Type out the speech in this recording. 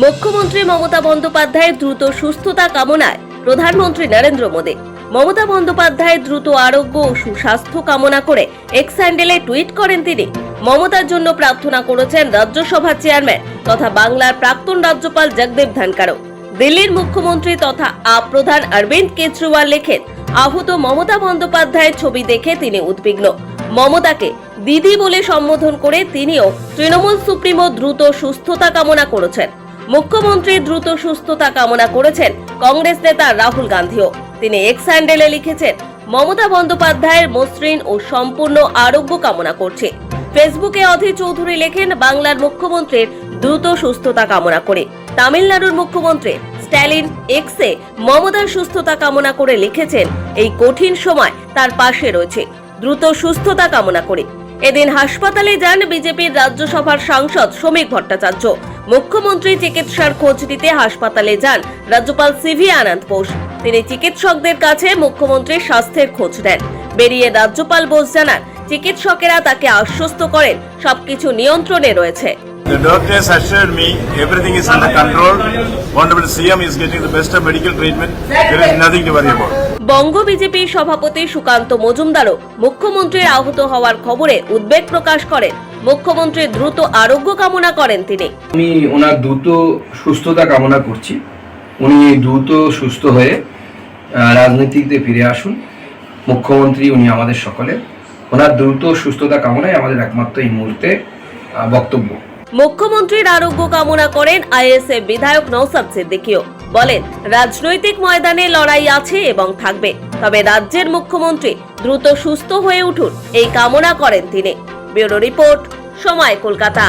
মুখ্যমন্ত্রী মমতা বন্দ্যোপাধ্যায়ের দ্রুত সুস্থতা কামনায় প্রধানমন্ত্রী নরেন্দ্র মোদী। মমতা বন্দ্যোপাধ্যায়ের দ্রুত আরোগ্য ও সুস্বাস্থ্য কামনা করে এক্স হ্যান্ডেলে টুইট করেন তিনি। মমতার জন্য প্রার্থনা করেছেন রাজ্যসভার চেয়ারম্যান তথা বাংলার প্রাক্তন রাজ্যপাল জগদীপ ধনকারও দিল্লির মুখ্যমন্ত্রী তথা আপ প্রধান অরবিন্দ কেজরিওয়াল লেখেন, আহত মমতা বন্দ্যোপাধ্যায়ের ছবি দেখে তিনি উদ্বিগ্ন। মমতাকে দিদি বলে সম্বোধন করে তিনিও তৃণমূল সুপ্রিমো দ্রুত সুস্থতা কামনা করেছেন। মুখ্যমন্ত্রী দ্রুত সুস্থতা কামনা করেছেন কংগ্রেস নেতা রাহুল গান্ধীও। তিনি এক্স হ্যান্ডেলে লিখেছেন, মমতা বন্দ্যোপাধ্যায়ের মসৃণ ও সম্পূর্ণ আরোগ্য কামনা করছে। ফেসবুকে অধীর চৌধুরী লেখেন, বাংলার মুখ্যমন্ত্রীর দ্রুত সুস্থতা কামনা করে। তামিলনাড়ুর মুখ্যমন্ত্রী স্ট্যালিন এক্সে মমতার সুস্থতা কামনা করে লিখেছেন, এই কঠিন সময় তার পাশে রয়েছে। দ্রুত সুস্থতা কামনা করে। এদিন হাসপাতালে যান বিজেপির রাজ্যসভার সাংসদ শ্রমিক ভট্টাচার্য মুখ্যমন্ত্রী চিকিৎসার খোঁজ নিতে হাসপাতালে যান রাজ্যপাল সিভি আনন্দ বোস তিনি চিকিৎসকদের কাছে মুখ্যমন্ত্রীর স্বাস্থ্যের খোঁজ নেন বেরিয়ে রাজ্যপাল বোস জানান, চিকিৎসকেরা তাকে আশ্বস্ত করেন, সবকিছু নিয়ন্ত্রণে রয়েছে The doctors assured me everything is under control. Honorable CM is getting the best of medical treatment. There is nothing to worry about. বঙ্গ বিজেপির সভাপতি সুকান্ত মজুমদারও মুখ্যমন্ত্রীর আহত হওয়ার খবরে উদ্বেগ প্রকাশ করেন। মুখ্যমন্ত্রীর দ্রুত আরোগ্য কামনা করেন তিনি। আমি ওনার দ্রুত সুস্থতা কামনা করছি। উনি দ্রুত সুস্থ হয়ে রাজনীতিতে ফিরে আসুন। মুখ্যমন্ত্রী উনি আমাদের সকলে ওনার দ্রুত সুস্থতা কামনাই আমাদের একমাত্র এই মুহূর্তে বক্তব্য। মুখ্যমন্ত্রীর আরোগ্য কামনা করেন আইএসএফ বিধায়ক নৌসাদ সিদ্দিকিও। বলেন, রাজনৈতিক ময়দানে লড়াই আছে এবং থাকবে। তবে রাজ্যের মুখ্যমন্ত্রী দ্রুত সুস্থ হয়ে উঠুন, এই কামনা করেন তিনি। ব্যুরো রিপোর্ট, সময় কলকাতা।